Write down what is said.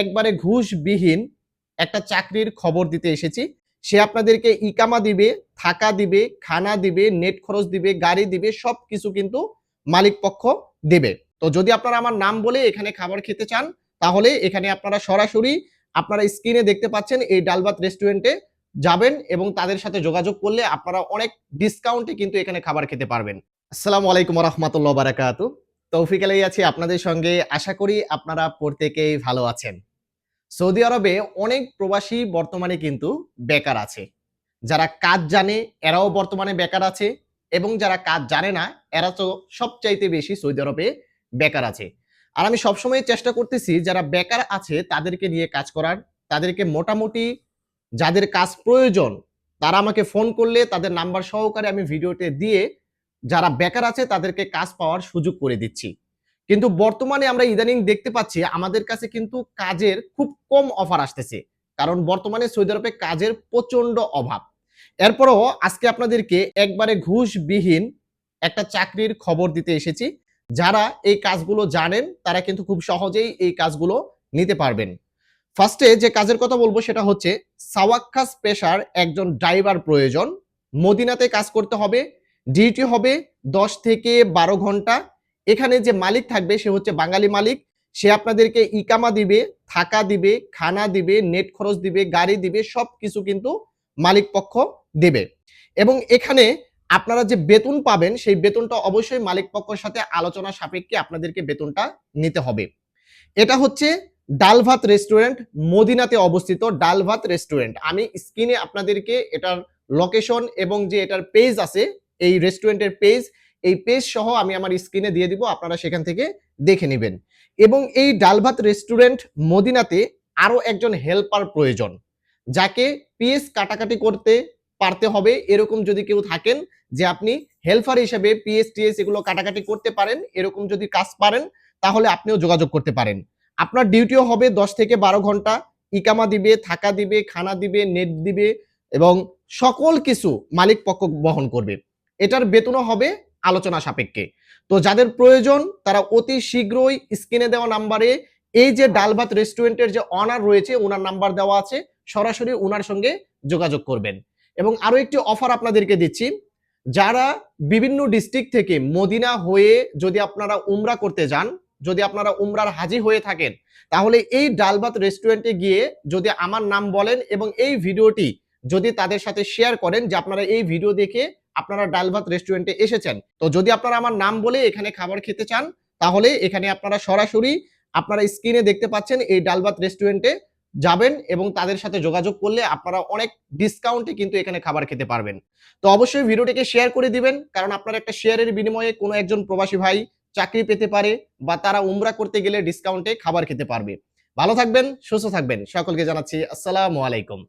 একবারে ঘুষবিহীন একটা চাকরির খবর দিতে এসেছি। সে আপনাদেরকে ইকামা দিবে, থাকা দিবে, খানা দিবে নেট খরচ দিবে, গাড়ি দিবে সব কিছু কিন্তু মালিক পক্ষ দেবে। তো যদি আপনারা আমার নাম বলে এখানে খাবার খেতে চান, তাহলে এখানে আপনারা সরাসরি আপনারা স্ক্রিনে দেখতে পাচ্ছেন এই ডালবাত রেস্টুরেন্টে যাবেন এবং তাদের সাথে যোগাযোগ করলে আপনারা অনেক ডিসকাউন্টে কিন্তু এখানে খাবার খেতে পারবেন। আসসালামু আলাইকুম রহমতুল্লাহ বারাকাত তৌফিক আলাই আছি আপনাদের সঙ্গে। আশা করি আপনারা প্রত্যেকেই ভালো আছেন। সৌদি আরবে অনেক প্রবাসী বর্তমানে কিন্তু বেকার আছে। যারা কাজ জানে, এরাও বর্তমানে বেকার আছে এবং যারা কাজ জানে না, এরা তো সবচাইতে বেশি সৌদি আরবে বেকার আছে। আর আমি সবসময় চেষ্টা করতেছি, যারা বেকার আছে তাদেরকে নিয়ে কাজ করার। তাদেরকে মোটামুটি যাদের কাজ প্রয়োজন, তারা আমাকে ফোন করলে, তাদের নাম্বার সহকারে আমি ভিডিওতে দিয়ে যারা বেকার আছে তাদেরকে কাজ পাওয়ার সুযোগ করে দিচ্ছি। কিন্তু বর্তমানে আমরা ইদানিং দেখতে পাচ্ছি আমাদের কাছে কিন্তু কাজের খুব কম অফার আসতেছে। কারণ বর্তমানে সৌদি আরবে কাজের প্রচণ্ড অভাব। এরপরও আজকে আপনাদেরকে একবারে ঘুষবিহীন একটা চাকরির খবর দিতে এসেছি। যারা এই কাজগুলো জানেন তারা কিন্তু খুব সহজেই এই কাজগুলো নিতে পারবেন। ফার্স্টে যে কাজের কথা বলব সেটা হচ্ছে সাওয়াক্ষাস পেশার একজন ড্রাইভার প্রয়োজন। মদিনাতে কাজ করতে হবে ডিউটি হবে দশ থেকে বারো ঘণ্টা। এখানে যে মালিক থাকবে, সে হচ্ছে বাঙালি মালিক। সে আপনাদেরকে ইকামা দিবে, থাকা দিবে, খানা দিবে নেট খরচ দিবে, গাড়ি দিবে সব কিছু কিন্তু মালিক পক্ষ দেবে। এবং এখানে আপনারা যে বেতন পাবেন, সেই বেতনটা অবশ্যই মালিক পক্ষের সাথে আলোচনা সাপেক্ষে আপনাদেরকে বেতনটা নিতে হবে। এটা হচ্ছে ডাল ভাত রেস্টুরেন্ট, মদিনাতে অবস্থিত ডাল ভাত রেস্টুরেন্ট। আমি স্ক্রিনে আপনাদেরকে এটার লোকেশন এবং যে এটার পেজ আছে এই রেস্টুরেন্টের পেজ এই পেজ সহ আমি আমার স্ক্রিনে দিয়ে দিব, আপনারা সেখান থেকে দেখে নেবেন। এবং এই ডাল ভাত রেস্টুরেন্ট মদিনাতে আরও একজন হেল্পার প্রয়োজন, যাকে পিএস কাটাকাটি করতে পারতে হবে, এরকম যদি কেউ থাকেন যে আপনি হেল্পার হিসেবে পিএস টিএস এগুলো কাটাকাটি করতে পারেন, এরকম যদি কাজ পারেন, তাহলে আপনিও যোগাযোগ করতে পারেন। আপনার ডিউটিও হবে দশ থেকে বারো ঘণ্টা, ইকামা দিবে, থাকা দিবে, খানা দিবে নেট দিবে, এবং সকল কিছু মালিক পক্ষ বহন করবে। এটার বেতনও হবে আলোচনা সাপেক্ষে। তো যাদের প্রয়োজন, তারা অতি শীঘ্রই স্ক্রিনে দেওয়া নাম্বারে এই যে ডালভাত রেস্টুরেন্টের যে অনার রয়েছে, ওনার নাম্বার দেওয়া আছে, সরাসরি ওনার সঙ্গে যোগাযোগ করবেন। এবং আরও একটি অফার আপনাদেরকে দিচ্ছি, যারা বিভিন্ন ডিস্ট্রিক্ট থেকে মদিনা হয়ে যদি আপনারা উমরা করতে যান, যদি আপনারা উমরার হাজি হয়ে থাকেন, তাহলে এই ডালভাত রেস্টুরেন্টে গিয়ে যদি আমার নাম বলেন এবং এই ভিডিওটি যদি তাদের সাথে শেয়ার করেন, যে আপনারা এই ভিডিও দেখে আপনারা ডাল ভাত রেস্টুরেন্টে এসেছেন। তো যদি আপনারা আমার নাম বলে এখানে খাবার খেতে চান, তাহলে এখানে আপনারা সরাসরি আপনারা স্ক্রিনে দেখতে পাচ্ছেন এই ডাল ভাত রেস্টুরেন্টে যাবেন এবং তাদের সাথে যোগাযোগ করলে আপনারা অনেক ডিসকাউন্টে কিন্তু এখানে খাবার খেতে পারবেন। তো অবশ্যই ভিডিওটিকে শেয়ার করে দিবেন, কারণ আপনার একটা শেয়ারের বিনিময়ে কোনো একজন প্রবাসী ভাই চাকরি পেতে পারে বা তারা উমরা করতে গেলে ডিসকাউন্টে খাবার খেতে পারবে। ভালো থাকবেন, সুস্থ থাকবেন। সকলকে জানাচ্ছি আসসালামু আলাইকুম।